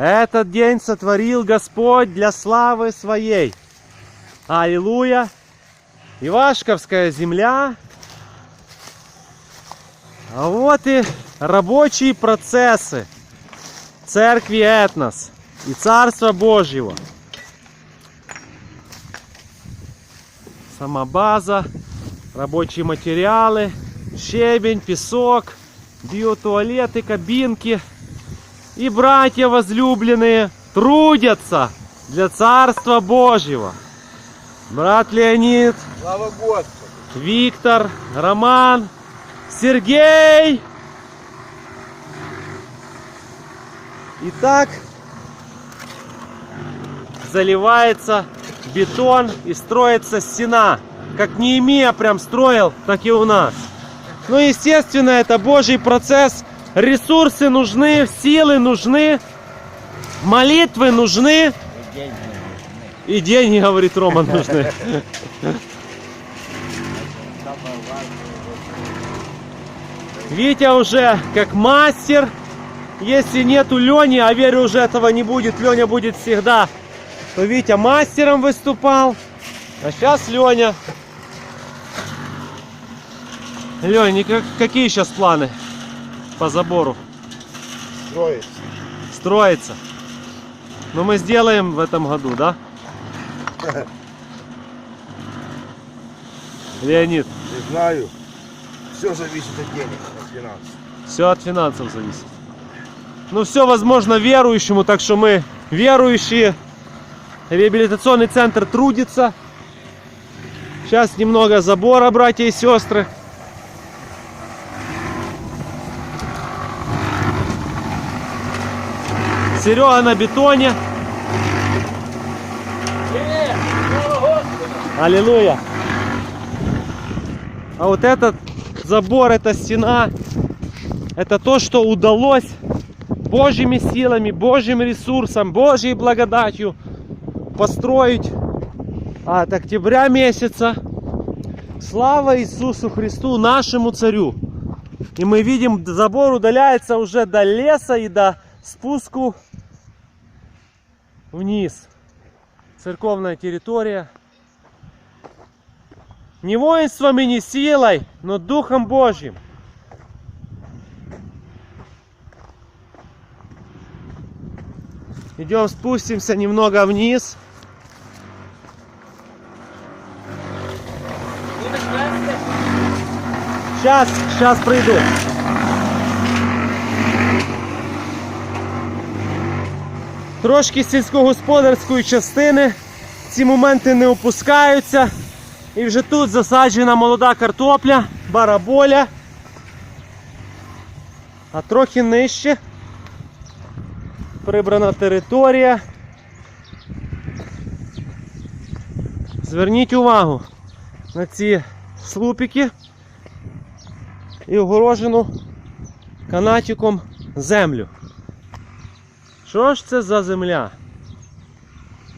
Этот день сотворил Господь для славы своей. Аллилуйя. Ивашковская земля. А вот и рабочие процессы церкви Этнос и Царства Божьего. Сама база, рабочие материалы, щебень, песок, биотуалеты, кабинки. И братья возлюбленные трудятся для Царства Божьего. Брат Леонид, Слава Господу! Виктор, Роман, Сергей. Итак, заливается бетон и строится стена. Как Неемия прям строил, так и у нас. Ну, естественно, это Божий процесс. Ресурсы нужны, силы нужны, молитвы нужны. И деньги, говорит Роман, нужны. Витя уже как мастер. Если нету Лени, а верю уже этого не будет, Леня будет всегда, то Витя мастером выступал. А сейчас Леня. Леня, как- какие сейчас планы по забору? Строится. Строится. Но мы сделаем в этом году, да? Леонид, Не знаю. Все зависит от денег, от финансов. все от финансов зависит. Ну, все возможно верующему, так что мы верующие. Реабилитационный центр трудится. Сейчас немного забора, братья и сестры. Серега на бетоне. Аллилуйя. А вот этот забор, эта стена, это то, что удалось Божьими силами, Божьим ресурсом, Божьей благодатью построить от октября месяца. Слава Иисусу Христу, нашему царю. И мы видим, забор удаляется уже до леса и до спуску вниз. Церковная территория. Не воинством и не силой, но Духом Божьим. Идем, спустимся немного вниз. Сейчас, сейчас прийду. Трошки сільськогосподарської частини. Ці моменти не опускаються. І вже тут засаджена молода картопля, бараболя. А трохи нижче прибрана територія. Зверніть увагу на ці слупики і огорожену канатиком землю. Що ж це за земля?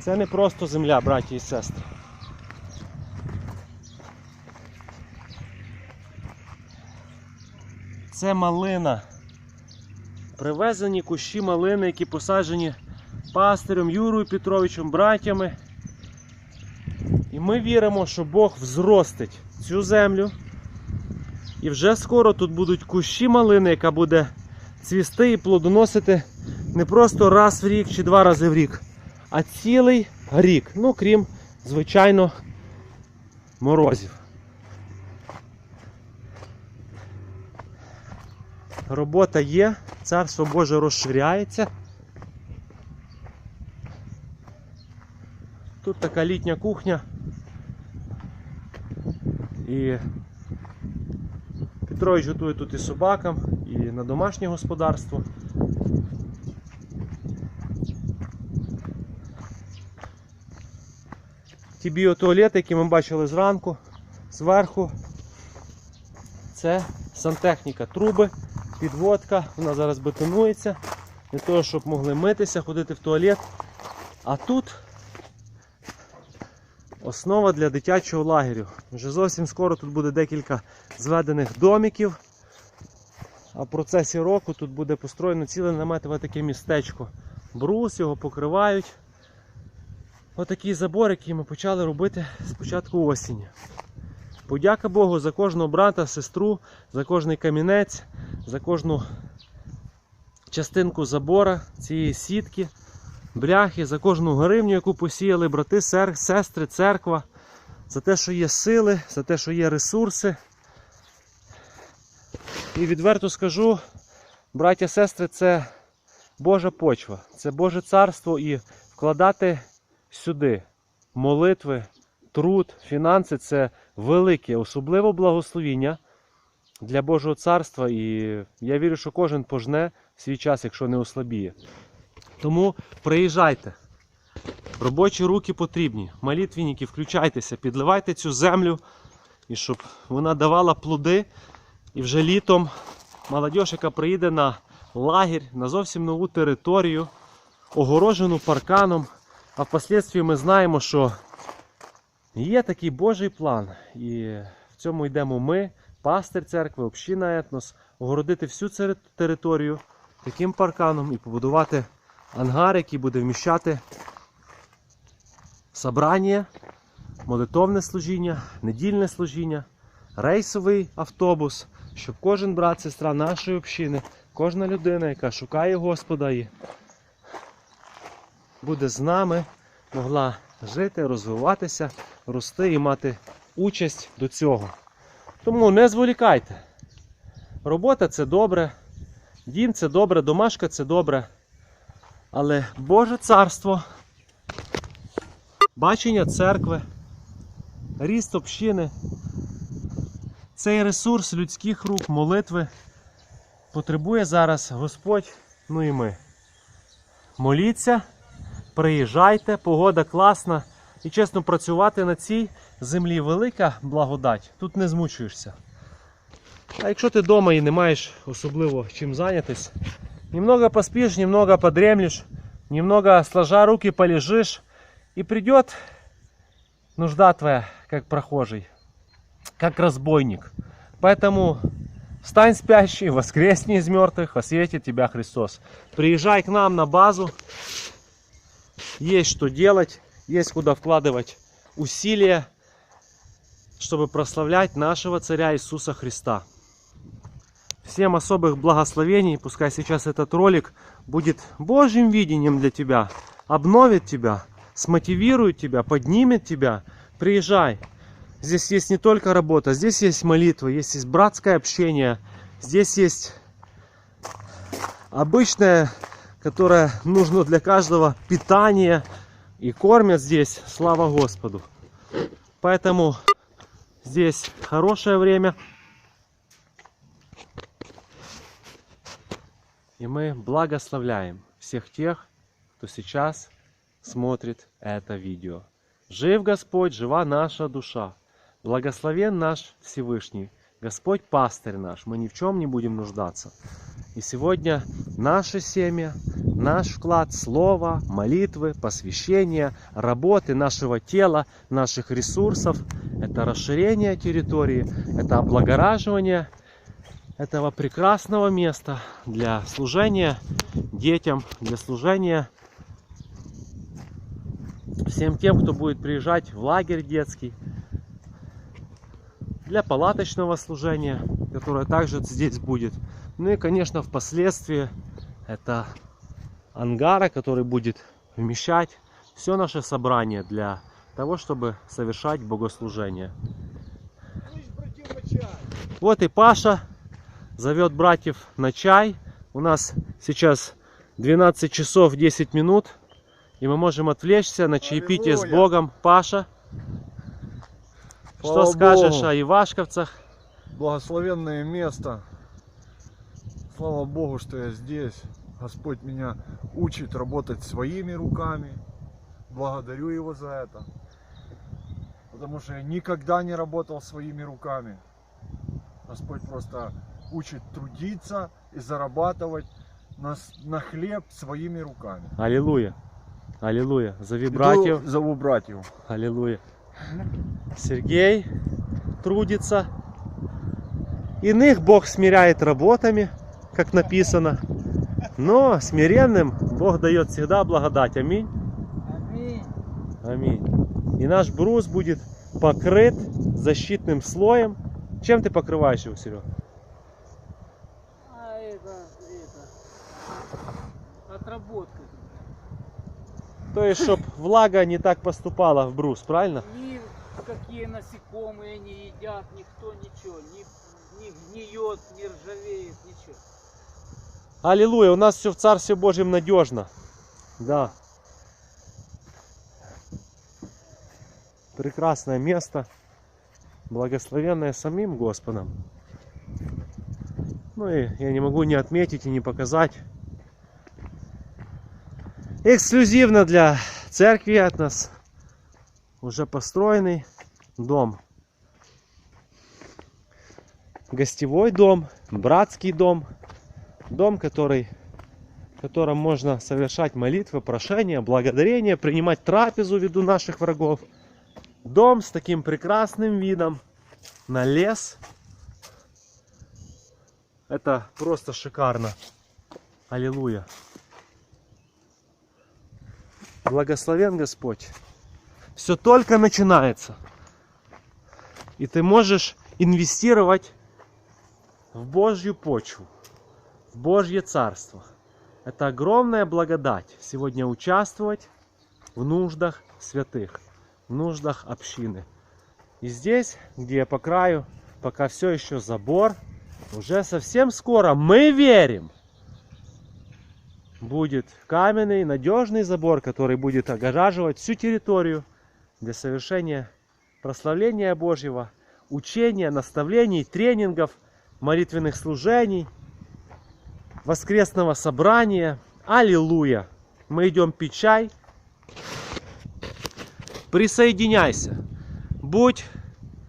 Це не просто земля, браті і сестри. Це малина. Привезені кущі малини, які посаджені пастирем Юрою Петровичем, братями. І ми віримо, що Бог взростить цю землю. І вже скоро тут будуть кущі малини, яка буде цвісти і плодоносити не просто раз в рік чи два рази в рік, а цілий рік. Ну, крім, звичайно, морозів. Робота є, царство Боже розширяється. Тут така літня кухня. І Петрович готує тут і собакам, і на домашнє господарство. Ті біотуалети, які ми бачили зранку, зверху, це сантехніка, труби, підводка, вона зараз бетонується для того, щоб могли митися, ходити в туалет. А тут основа для дитячого лагерю. Вже зовсім скоро тут буде декілька зведених домиків. А в процесі року тут буде построєно ціле наметове таке містечко брус, його покривають. Отакий забор, який ми почали робити з початку осені. Подяка Богу за кожного брата, сестру, за кожний камінець, за кожну частинку забора цієї сітки, бляхи, за кожну гривню, яку посіяли брати, сестри, церква, за те, що є сили, за те, що є ресурси. І відверто скажу, браття, сестри, це Божа почва, це Боже царство і вкладати сюди молитви, труд, фінанси це велике, особливо благословіння для Божого царства. І я вірю, що кожен пожне свій час, якщо не ослабіє. Тому приїжджайте. Робочі руки потрібні. Молитвенники, включайтеся, підливайте цю землю, і щоб вона давала плоди. І вже літом молодь, яка приїде на лагерь, на зовсім нову територію, огорожену парканом. А впоследствии ми знаємо, що є такий Божий план. І в цьому йдемо ми, пастир церкви, община етнос, огородити всю територію таким парканом і побудувати ангар, який буде вміщати собрання, молитовне служіння, недільне служіння, рейсовий автобус, щоб кожен брат, сестра нашої общини, кожна людина, яка шукає Господа і буде з нами, могла жити, розвиватися, рости і мати участь до цього. Тому не зволікайте. Робота це добре, дім це добре, домашка це добре. Але Боже царство, бачення церкви, ріст общини, цей ресурс людських рук, молитви потребує зараз Господь, ну і ми. Моліться, приїжджайте, погода класна. І чесно, працювати на цій землі велика благодать. Тут не змучуєшся. А якщо ти вдома і не маєш особливо чим зайнятись, немного поспишь, немного подремлешь, немного сложа руки полежишь, и придет нужда твоя, как прохожий, как разбойник. Поэтому встань спящий, воскресни из мертвых, осветит тебя Христос. Приезжай к нам на базу, есть что делать, есть куда вкладывать усилия, чтобы прославлять нашего Царя Иисуса Христа. Всем особых благословений. Пускай сейчас этот ролик будет Божьим видением для тебя. Обновит тебя, смотивирует тебя, поднимет тебя. Приезжай. Здесь есть не только работа, здесь есть молитва, здесь есть братское общение, здесь есть обычное, которое нужно для каждого питание. И кормят здесь, слава Господу. Поэтому здесь хорошее время. И мы благословляем всех тех, кто сейчас смотрит это видео. Жив Господь, жива наша душа. Благословен наш Всевышний. Господь пастырь наш, мы ни в чем не будем нуждаться. И сегодня наше семя, наш вклад слова, молитвы, посвящения, работы нашего тела, наших ресурсов, это расширение территории, это облагораживание этого прекрасного места для служения детям, для служения всем тем, кто будет приезжать в лагерь детский, для палаточного служения, которое также здесь будет. Ну и, конечно, впоследствии это ангара, который будет вмещать все наше собрание для того, чтобы совершать богослужение. Вот и Паша зовет братьев на чай. У нас сейчас 12 часов 10 минут. И мы можем отвлечься на чаепитие с Аллилуйя. Богом. Паша, что Слава скажешь Богу. о Ивашковцах? Благословенное место. Слава Богу, что я здесь. Господь меня учит работать своими руками. Благодарю Его за это. Потому что я никогда не работал своими руками. Господь просто учит трудиться и зарабатывать на, на хлеб своими руками. Аллилуйя. Аллилуйя. Зови Иду, братьев. зову братьев. Аллилуйя. Сергей трудится. Иных Бог смиряет работами, как написано. Но смиренным Бог дает всегда благодать. Аминь. Аминь. Аминь. И наш брус будет покрыт защитным слоем. Чем ты покрываешь его, Серега? А это, это, отработка. То есть, чтобы влага не так поступала в брус, правильно? Ни какие насекомые не едят, никто ничего, не, не гниет, не ржавеет, ничего. Аллилуйя, у нас все в Царстве Божьем надежно. Да. Прекрасное место, благословенное самим Господом. Ну и я не могу не отметить и не показать. Эксклюзивно для церкви от нас уже построенный дом. Гостевой дом, братский дом, Дом, который, в котором можно совершать молитвы, прошения, благодарения, принимать трапезу ввиду наших врагов. Дом с таким прекрасным видом на лес. Это просто шикарно. Аллилуйя. Благословен Господь. Все только начинается. И ты можешь инвестировать в Божью почву в Божье Царство. Это огромная благодать сегодня участвовать в нуждах святых, в нуждах общины. И здесь, где по краю, пока все еще забор, уже совсем скоро, мы верим, будет каменный надежный забор, который будет огораживать всю территорию для совершения прославления Божьего, учения, наставлений, тренингов, молитвенных служений – воскресного собрания. Аллилуйя! Мы идем пить чай. Присоединяйся. Будь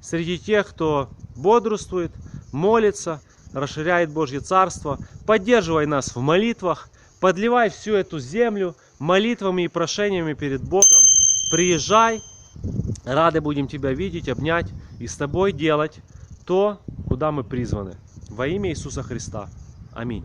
среди тех, кто бодрствует, молится, расширяет Божье Царство. Поддерживай нас в молитвах. Подливай всю эту землю молитвами и прошениями перед Богом. Приезжай. Рады будем тебя видеть, обнять и с тобой делать то, куда мы призваны. Во имя Иисуса Христа. Аминь.